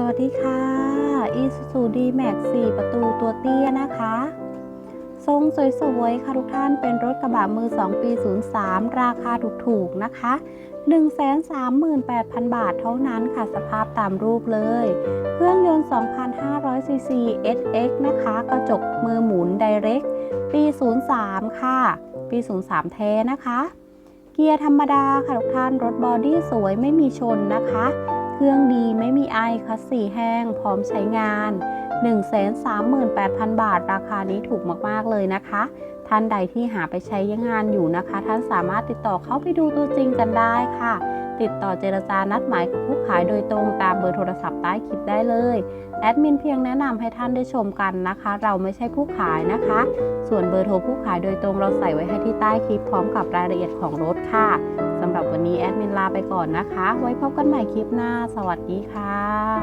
สวัสดีค่ะ Isuzu D-Max 4 ประตูตัวเตี้ยนะคะ ทรงสวยๆ ค่ะทุกท่านเป็นรถกระบะมือ 2 ปี 03 ราคาถูกๆ นะคะ 138,000 บาทเท่านั้นค่ะ สภาพตามรูปเลย เครื่องยนต์ 2,500ซีซี SX นะคะ กระจกมือหมุน Direct ปี 03 ค่ะ ปี 03 แท้นะคะ เกียร์ธรรมดาค่ะทุกท่าน รถบอดี้สวยไม่มีชนนะคะ เครื่องดีไม่มีไอคัสสีแห้ง พร้อมใช้งาน 138,000 บาท ราคานี้ถูกมาก ๆ เลยนะคะ ท่านใดที่หาไปใช้งานอยู่นะคะ ท่านสามารถติดต่อเข้าไปดูตัวจริงกันได้ค่ะ ติดต่อเจรจานัดหมายกับผู้ขายโดยตรงตามเบอร์โทรศัพท์ใต้คลิปได้เลยแอดมินเพียงแนะนำให้ท่านได้ชมกันนะคะ เราไม่ใช่ผู้ขายนะคะ ส่วนเบอร์โทรผู้ขายโดยตรงเราใส่ไว้ให้ที่ใต้คลิปพร้อมกับรายละเอียดของรถค่ะสำหรับวันนี้แอดมินลาไปก่อนนะคะ ไว้พบกันใหม่คลิปหน้า สวัสดีค่ะ